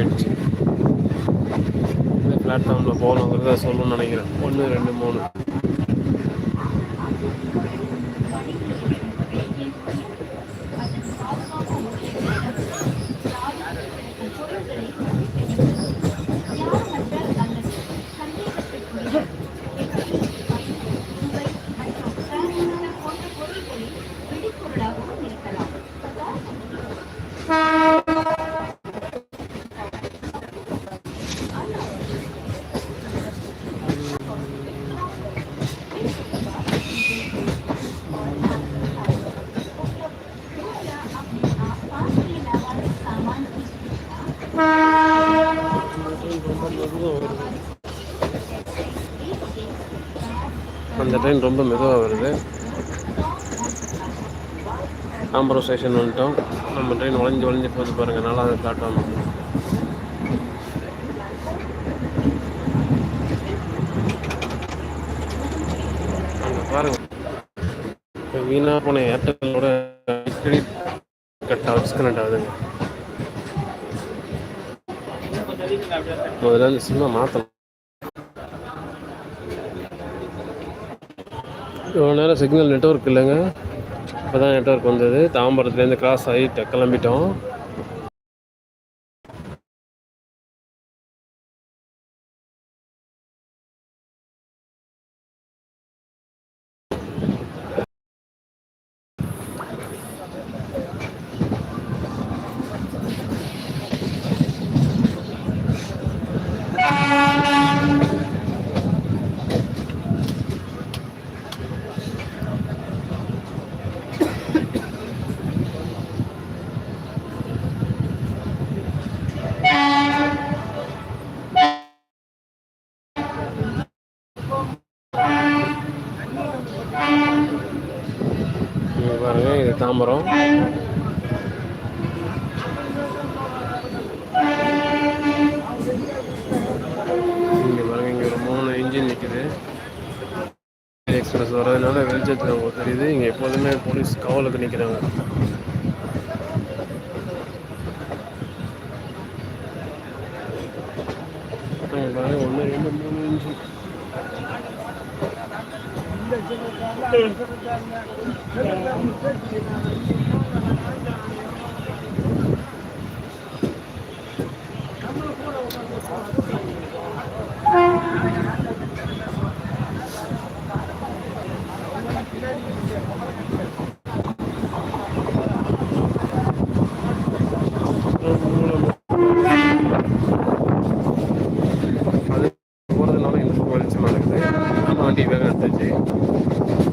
ஆயிடுச்சு. இந்த பிளாட்ஃபார்மில் போகணுங்கிறத சொல்லணும்னு நினைக்கிறேன். ஒன்று ரெண்டு மூணு. அந்த ட்ரெயின் ரொம்ப மெதுவாக வருது. தாம்பரம் ஸ்டேஷன் வந்துட்டோம். நம்ம ட்ரெயின் உழைஞ்சி உழைஞ்சி போகுது பாருங்கள் நல்லா அதை பிளாட்ஃபார்ம் பாருங்கள் வீணாக போன ஏர்டெல்லோட அடிக்கடி கட் ஆகுது. டிஸ்கனெக்ட் ஆகுதுங்க. முதல்ல சிம்மை மாற்றலாம் இவ்வளோ நேரம் சிக்னல் நெட்ஒர்க் இல்லைங்க. இப்போ தான் நெட்ஒர்க் வந்தது. தாம்பரத்துலேருந்து கிராஸ் ஆகி கிளம்பிட்டோம். இங்கே பாருங்க இது தாம்பரம் இங்கே பாருங்க இங்கே ஒரு மூணு இன்ஜின் நிற்குது எக்ஸ்பிரஸ் வர்றதுனால வெளிச்சத்தில் உங்களுக்கு தெரியுது. இங்கே எப்போதுமே போலீஸ் காவலுக்கு நிற்கிறாங்க இங்கே பாருங்க ஒன்று ரெண்டு மூணு இன்ஜின் அது நம்ம வண்டி வேகம் எடுத்துச்சு அந்த